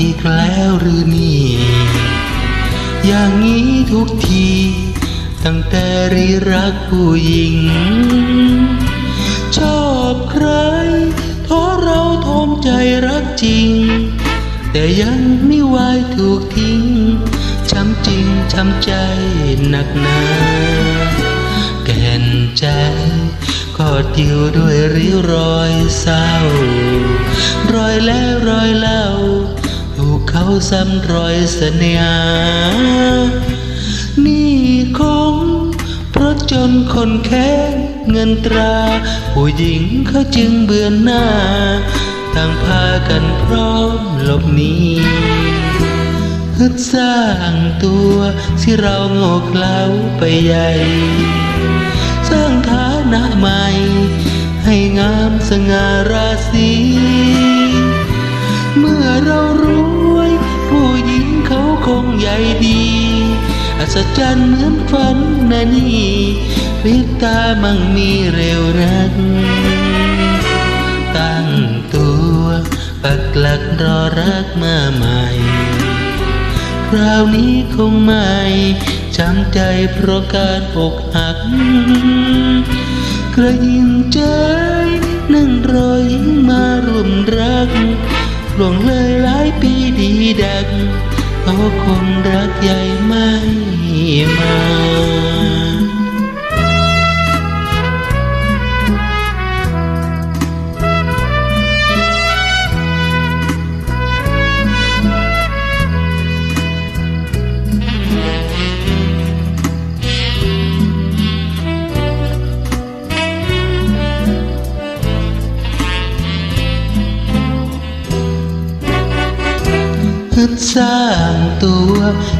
อีกแล้วหรือนี่ อย่างนี้ทุกที ตั้งแต่รีรักผู้หญิง ชอบใครเพราะเราทอมใจรักจริง แต่ยังไม่ไหวถูกทิ้ง ช้ำจริง ช้ำใจหนักหนาแก่นใจก็ติวด้วยริ้วรอยเศร้า รอยแล้วรอยเล่า เขาซ้ำรอยเสน่หานี่คงเพราะจนคนแค้เงินตรา ผู้หญิงเขาจึงเบือนหน้า ต่างพากันพร้อมหลบหนีฮึดสร้างตัวที่เราโง่เขลาไปใหญ่ สร้างฐานะใหม่ ให้งามสง่าราศีเมื่อเรารู้ เขาคงใหญ่ดีอัศจรรย์เหมือนฝันนะนี่พริบตามั่งมีเร็วนัก ตั้งตัวปักหลักรอรักมาใหม่ คราวนี้คงไม่จำใจเพราะการอกหัก กระยิมใจนั่งรอยิ้มมาร่วมรักล่วงเลยหลายปีดีดัก เพราะคนรักใหญ่ไม่มา ฮึดสร้างตัว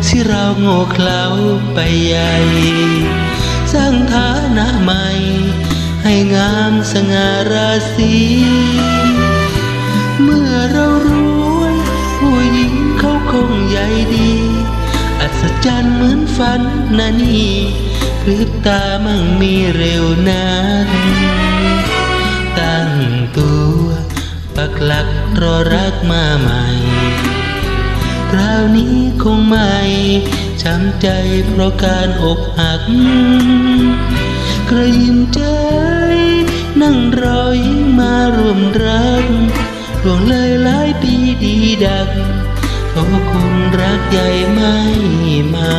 ที่เราโง่เขลาไปใหญ่ สร้างฐานะใหม่ ให้งามสง่าราศีเมื่อเรารวยผู้หญิงเขาคงใหญ่ดี อัศจรรย์เหมือนฝันนะนี่พริบตามั่งมีเร็วนั้นตั้งตัวปักหลักรอรักมาใหม่ คราวนี้คงไม่ช้ำใจเพราะการอกหัก กระยิมใจ นั่งรอยิ้มมาร่วมรักล่วงเลยหลายปีดีดักเพราะคนรักใหญ่ไม่มา